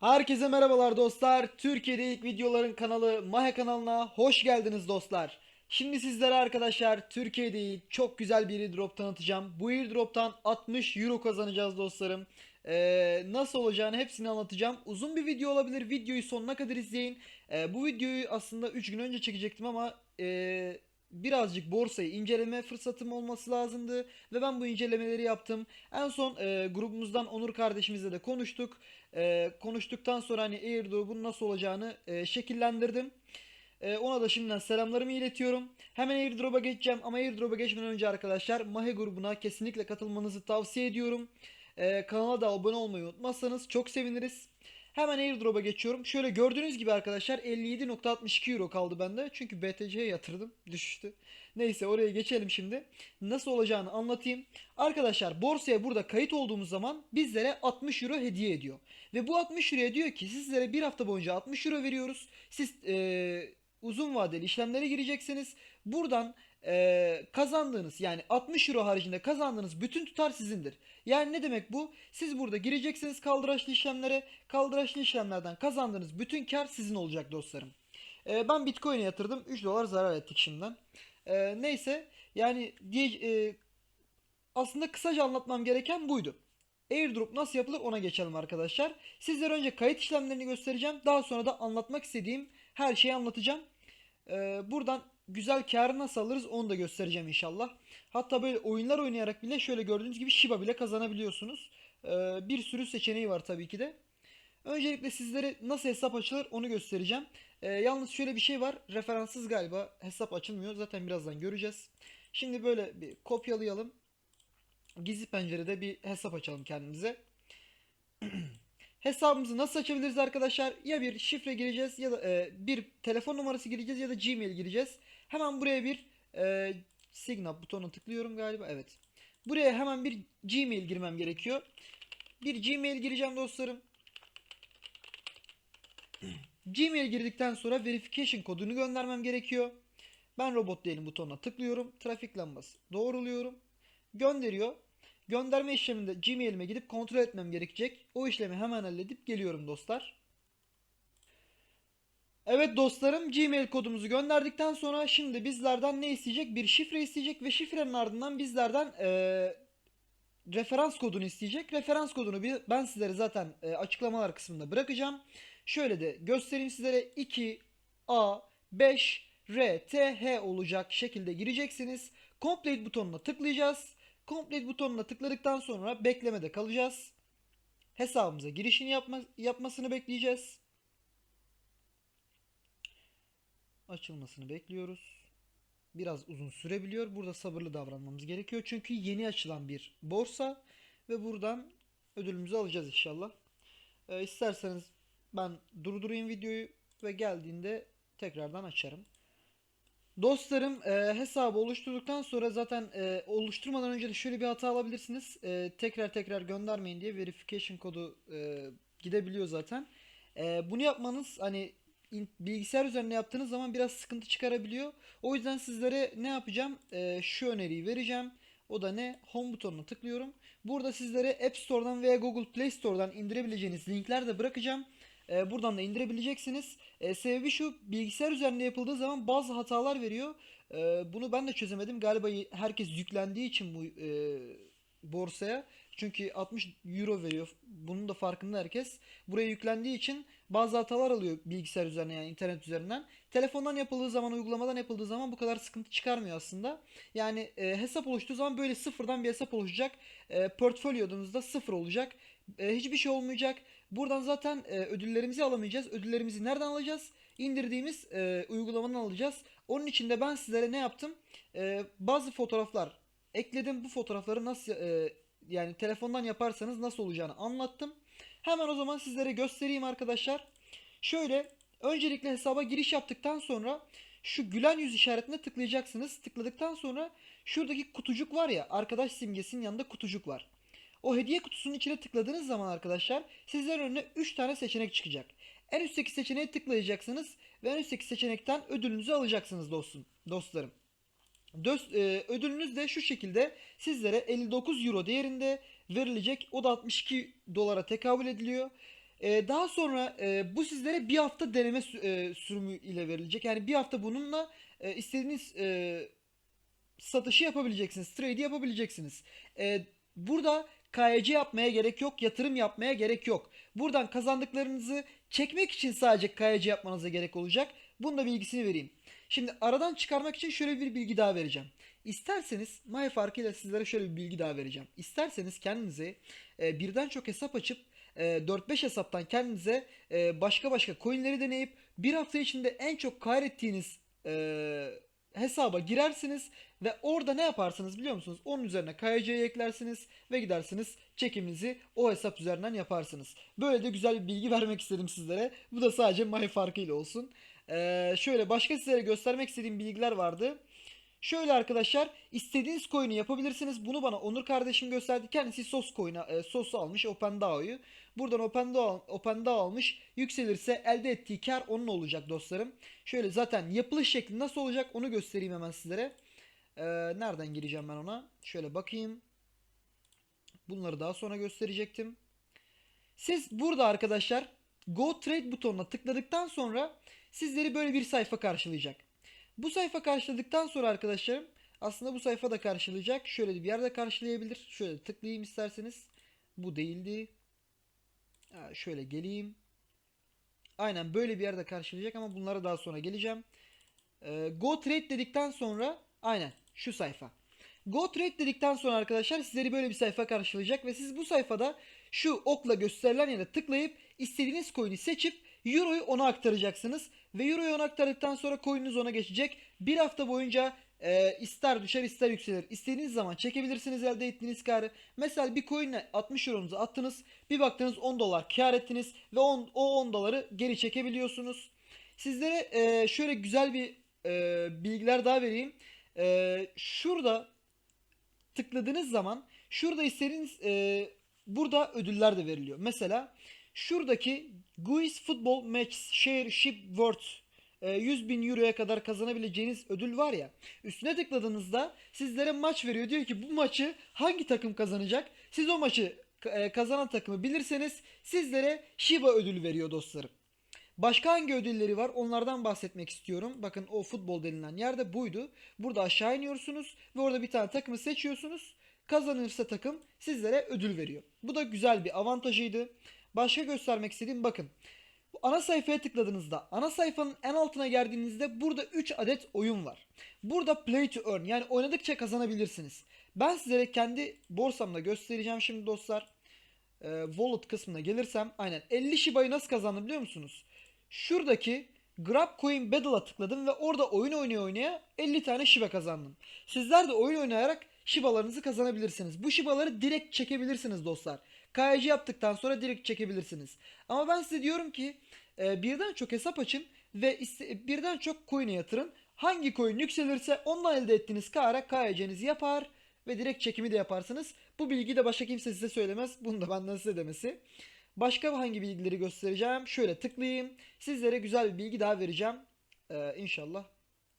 Herkese merhabalar dostlar. Türkiye'de ilk videoların kanalı Mahe kanalına hoş geldiniz dostlar. Şimdi sizlere arkadaşlar Türkiye'de ilk çok güzel bir airdrop tanıtacağım. Bu airdroptan 60 euro kazanacağız dostlarım. Ee, nasıl olacağını hepsini anlatacağım. Uzun bir video olabilir. Videoyu sonuna kadar izleyin. Ee, bu videoyu aslında 3 gün önce çekecektim ama ee, birazcık borsayı inceleme fırsatım olması lazımdı. Ve ben bu incelemeleri yaptım. En son ee, grubumuzdan Onur kardeşimizle de konuştuk. Ee, konuştuktan sonra hani airdrop'un nasıl olacağını ee, şekillendirdim. Ee, ona da şimdiden selamlarımı iletiyorum. Hemen airdrop'a geçeceğim ama airdrop'a geçmeden önce arkadaşlar Mahe grubuna kesinlikle katılmanızı tavsiye ediyorum. Ee, kanala da abone olmayı unutmazsanız çok seviniriz. Hemen airdrop'a geçiyorum. Şöyle gördüğünüz gibi arkadaşlar 57.62 euro kaldı bende. Çünkü BTC'ye yatırdım. Düşüştü. Neyse oraya geçelim şimdi. Nasıl olacağını anlatayım. Arkadaşlar borsaya burada kayıt olduğumuz zaman bizlere 60 euro hediye ediyor. Ve bu 60 euroya diyor ki sizlere bir hafta boyunca 60 euro veriyoruz. Siz eee, uzun vadeli işlemlere gireceksiniz. Buradan eee, kazandığınız yani 60 euro haricinde kazandığınız bütün tutar sizindir. Yani ne demek bu? Siz burada gireceksiniz kaldıraçlı işlemlere. Kaldıraçlı işlemlerden kazandığınız bütün kar sizin olacak dostlarım. Eee, ben Bitcoin'e yatırdım. 3 dolar zarar ettik şimdiden. Eee, neyse yani diye, eee, aslında kısaca anlatmam gereken buydu. Airdrop nasıl yapılır ona geçelim arkadaşlar. Sizlere önce kayıt işlemlerini göstereceğim. Daha sonra da anlatmak istediğim her şeyi anlatacağım. Ee, buradan güzel karı nasıl alırız onu da göstereceğim inşallah. Hatta böyle oyunlar oynayarak bile şöyle gördüğünüz gibi Shiba bile kazanabiliyorsunuz. Ee, bir sürü seçeneği var tabii ki de. Öncelikle sizlere nasıl hesap açılır onu göstereceğim. Ee, yalnız şöyle bir şey var. Referanssız galiba hesap açılmıyor. Zaten birazdan göreceğiz. Şimdi böyle bir kopyalayalım gizli pencerede bir hesap açalım kendimize. Hesabımızı nasıl açabiliriz arkadaşlar? Ya bir şifre gireceğiz ya da e, bir telefon numarası gireceğiz ya da Gmail gireceğiz. Hemen buraya bir e, Signal butonuna tıklıyorum galiba. Evet. Buraya hemen bir Gmail girmem gerekiyor. Bir Gmail gireceğim dostlarım. Gmail girdikten sonra verification kodunu göndermem gerekiyor. Ben robot değilim butonuna tıklıyorum. Trafik lambası doğruluyorum. Gönderiyor. Gönderme işleminde Gmail'ime gidip kontrol etmem gerekecek. O işlemi hemen halledip geliyorum dostlar. Evet dostlarım Gmail kodumuzu gönderdikten sonra şimdi bizlerden ne isteyecek? Bir şifre isteyecek ve şifrenin ardından bizlerden eee, referans kodunu isteyecek. Referans kodunu ben sizlere zaten e, açıklamalar kısmında bırakacağım. Şöyle de göstereyim sizlere 2 A 5 R T H olacak şekilde gireceksiniz. Complete butonuna tıklayacağız. Complete butonuna tıkladıktan sonra beklemede kalacağız. Hesabımıza girişini yapma, yapmasını bekleyeceğiz. Açılmasını bekliyoruz. Biraz uzun sürebiliyor. Burada sabırlı davranmamız gerekiyor. Çünkü yeni açılan bir borsa ve buradan ödülümüzü alacağız inşallah. Ee, isterseniz ben durdurayım videoyu ve geldiğinde tekrardan açarım. Dostlarım e, hesabı oluşturduktan sonra zaten e, oluşturmadan önce de şöyle bir hata alabilirsiniz. E, tekrar tekrar göndermeyin diye verification kodu e, gidebiliyor zaten. E, bunu yapmanız hani bilgisayar üzerinde yaptığınız zaman biraz sıkıntı çıkarabiliyor. O yüzden sizlere ne yapacağım? E, şu öneriyi vereceğim. O da ne? Home butonuna tıklıyorum. Burada sizlere App Store'dan veya Google Play Store'dan indirebileceğiniz linkler de bırakacağım. Ee, buradan da indirebileceksiniz. Ee, sebebi şu bilgisayar üzerinde yapıldığı zaman bazı hatalar veriyor. Ee, bunu ben de çözemedim. Galiba herkes yüklendiği için bu e, borsaya. Çünkü 60 euro veriyor. Bunun da farkında herkes. Buraya yüklendiği için bazı hatalar alıyor bilgisayar üzerine yani internet üzerinden. Telefondan yapıldığı zaman, uygulamadan yapıldığı zaman bu kadar sıkıntı çıkarmıyor aslında. Yani e, hesap oluştuğu zaman böyle sıfırdan bir hesap oluşacak. E, portfolyonuzda sıfır olacak. E, hiçbir şey olmayacak. Buradan zaten e, ödüllerimizi alamayacağız. Ödüllerimizi nereden alacağız? İndirdiğimiz e, uygulamadan alacağız. Onun için de ben sizlere ne yaptım? E, bazı fotoğraflar ekledim. Bu fotoğrafları nasıl e, yani telefondan yaparsanız nasıl olacağını anlattım. Hemen o zaman sizlere göstereyim arkadaşlar. Şöyle öncelikle hesaba giriş yaptıktan sonra şu gülen yüz işaretine tıklayacaksınız. Tıkladıktan sonra şuradaki kutucuk var ya arkadaş simgesinin yanında kutucuk var. O hediye kutusunun içine tıkladığınız zaman arkadaşlar sizlerin önüne 3 tane seçenek çıkacak. En üstteki seçeneğe tıklayacaksınız ve en üstteki seçenekten ödülünüzü alacaksınız dostum, dostlarım. Dös- e, ödülünüz de şu şekilde sizlere 59 euro değerinde verilecek. O da 62 dolara tekabül ediliyor. Ee, daha sonra e, bu sizlere bir hafta deneme e, sürümü ile verilecek. Yani bir hafta bununla e, istediğiniz e, satışı yapabileceksiniz. Trade yapabileceksiniz. Ee, burada KYC yapmaya gerek yok. Yatırım yapmaya gerek yok. Buradan kazandıklarınızı çekmek için sadece KYC yapmanıza gerek olacak. Bunun da bilgisini vereyim. Şimdi aradan çıkarmak için şöyle bir bilgi daha vereceğim. İsterseniz Maya farkıyla sizlere şöyle bir bilgi daha vereceğim. İsterseniz kendinize e, birden çok hesap açıp e, 4-5 hesaptan kendinize e, başka başka coinleri deneyip bir hafta içinde en çok kaybettiğiniz e, hesaba girersiniz ve orada ne yaparsınız biliyor musunuz? Onun üzerine KYC'yi eklersiniz ve gidersiniz çekiminizi o hesap üzerinden yaparsınız. Böyle de güzel bir bilgi vermek istedim sizlere. Bu da sadece Maya farkıyla olsun. Ee, şöyle başka sizlere göstermek istediğim bilgiler vardı. Şöyle arkadaşlar istediğiniz coin'i yapabilirsiniz. Bunu bana Onur kardeşim gösterdi. Kendisi sos coin'i e, sosu almış OpenDAO'yu. Buradan OpenDAO, OpenDAO almış. Yükselirse elde ettiği kar onun olacak dostlarım. Şöyle zaten yapılış şekli nasıl olacak onu göstereyim hemen sizlere. Ee, nereden gireceğim ben ona? Şöyle bakayım. Bunları daha sonra gösterecektim. Siz burada arkadaşlar Go Trade butonuna tıkladıktan sonra sizleri böyle bir sayfa karşılayacak. Bu sayfa karşıladıktan sonra arkadaşlarım aslında bu sayfa da karşılayacak. Şöyle bir yerde karşılayabilir. Şöyle tıklayayım isterseniz. Bu değildi. Şöyle geleyim. Aynen böyle bir yerde karşılayacak ama bunlara daha sonra geleceğim. Ee, Go Trade dedikten sonra aynen şu sayfa. Go Trade dedikten sonra arkadaşlar sizleri böyle bir sayfa karşılayacak ve siz bu sayfada şu okla gösterilen yere tıklayıp istediğiniz coin'i seçip Euro'yu ona aktaracaksınız ve Euro'yu ona aktardıktan sonra coin'iniz ona geçecek. Bir hafta boyunca e, ister düşer ister yükselir. İstediğiniz zaman çekebilirsiniz elde ettiğiniz karı. Mesela bir coin'e 60 euronuzu attınız. Bir baktınız 10 dolar kar ettiniz ve 10, o 10 doları geri çekebiliyorsunuz. Sizlere e, şöyle güzel bir e, bilgiler daha vereyim. E, şurada tıkladığınız zaman şurada istediğiniz e, burada ödüller de veriliyor. Mesela şuradaki GUIS Football Match Share Ship Worth e, 100 bin euroya kadar kazanabileceğiniz ödül var ya. Üstüne tıkladığınızda sizlere maç veriyor. Diyor ki bu maçı hangi takım kazanacak? Siz o maçı e, kazanan takımı bilirseniz sizlere Shiba ödülü veriyor dostlarım. Başka hangi ödülleri var? Onlardan bahsetmek istiyorum. Bakın o futbol denilen yerde buydu. Burada aşağı iniyorsunuz ve orada bir tane takımı seçiyorsunuz. Kazanırsa takım sizlere ödül veriyor. Bu da güzel bir avantajıydı. Başka göstermek istediğim bakın. Bu ana sayfaya tıkladığınızda ana sayfanın en altına geldiğinizde burada 3 adet oyun var. Burada play to earn yani oynadıkça kazanabilirsiniz. Ben sizlere kendi borsamda göstereceğim şimdi dostlar. Ee, wallet kısmına gelirsem aynen 50 Shiba'yı nasıl kazandım biliyor musunuz? Şuradaki Grab Coin Battle'a tıkladım ve orada oyun oynaya oynaya 50 tane Shiba kazandım. Sizler de oyun oynayarak Shiba'larınızı kazanabilirsiniz. Bu Shiba'ları direkt çekebilirsiniz dostlar. KYC yaptıktan sonra direkt çekebilirsiniz. Ama ben size diyorum ki e, birden çok hesap açın ve iste- birden çok coin'e yatırın. Hangi coin yükselirse ondan elde ettiğiniz kâra KYC'nizi yapar ve direkt çekimi de yaparsınız. Bu bilgiyi de başka kimse size söylemez. Bunu da benden size demesi. Başka hangi bilgileri göstereceğim? Şöyle tıklayayım. Sizlere güzel bir bilgi daha vereceğim. Ee, inşallah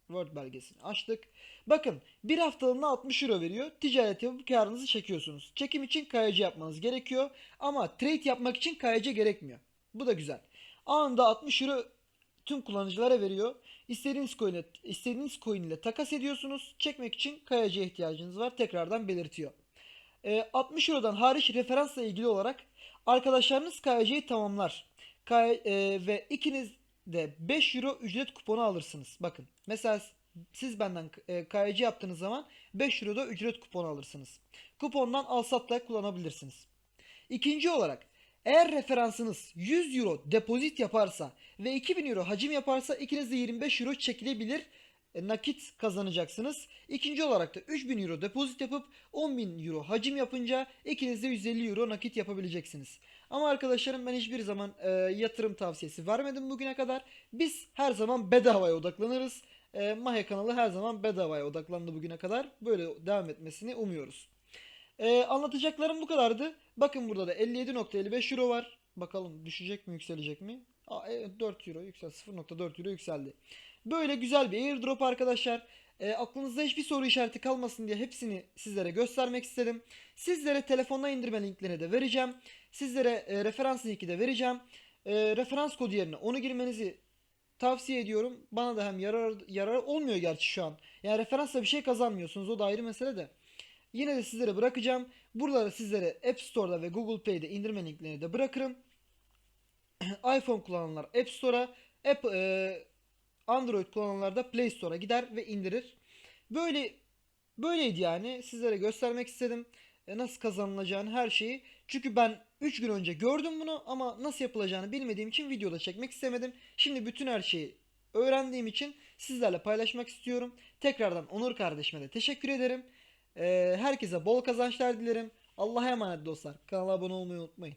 Word belgesini açtık. Bakın bir haftalığına 60 euro veriyor. Ticaret yapıp karınızı çekiyorsunuz. Çekim için KYC yapmanız gerekiyor. Ama trade yapmak için KYC gerekmiyor. Bu da güzel. Anında 60 euro tüm kullanıcılara veriyor. İstediğiniz coin ile, istediğiniz coin ile takas ediyorsunuz. Çekmek için KYC ihtiyacınız var. Tekrardan belirtiyor. E, 60 Euro'dan hariç referansla ilgili olarak arkadaşlarınız KYC'yi tamamlar. K e, ve ikiniz de 5 Euro ücret kuponu alırsınız. Bakın mesela siz benden e, KYC yaptığınız zaman 5 Euro'da ücret kuponu alırsınız. Kupondan alsatla kullanabilirsiniz. İkinci olarak eğer referansınız 100 euro depozit yaparsa ve 2000 euro hacim yaparsa ikiniz de 25 euro çekilebilir nakit kazanacaksınız. İkinci olarak da 3000 euro depozit yapıp 10.000 euro hacim yapınca ikiniz de 150 euro nakit yapabileceksiniz. Ama arkadaşlarım ben hiçbir zaman e, yatırım tavsiyesi vermedim bugüne kadar. Biz her zaman bedavaya odaklanırız. E, Mahe kanalı her zaman bedavaya odaklandı bugüne kadar. Böyle devam etmesini umuyoruz. E, anlatacaklarım bu kadardı. Bakın burada da 57.55 euro var. Bakalım düşecek mi yükselecek mi? Aa, evet, 4 euro yükseldi. 0.4 euro yükseldi. Böyle güzel bir airdrop arkadaşlar. E, aklınızda hiçbir soru işareti kalmasın diye hepsini sizlere göstermek istedim. Sizlere telefonla indirme linklerini de vereceğim. Sizlere e, referans linki de vereceğim. E, referans kodu yerine onu girmenizi tavsiye ediyorum. Bana da hem yarar yarar olmuyor gerçi şu an. Yani referansla bir şey kazanmıyorsunuz. O da ayrı mesele de. Yine de sizlere bırakacağım. Buraları sizlere App Store'da ve Google Play'de indirme linklerini de bırakırım. iPhone kullananlar App Store'a, App, e, Android kullananlar da Play Store'a gider ve indirir. Böyle böyleydi yani. Sizlere göstermek istedim. E, nasıl kazanılacağını her şeyi. Çünkü ben 3 gün önce gördüm bunu ama nasıl yapılacağını bilmediğim için videoda çekmek istemedim. Şimdi bütün her şeyi öğrendiğim için sizlerle paylaşmak istiyorum. Tekrardan Onur kardeşime de teşekkür ederim. E, herkese bol kazançlar dilerim. Allah'a emanet dostlar. Kanala abone olmayı unutmayın.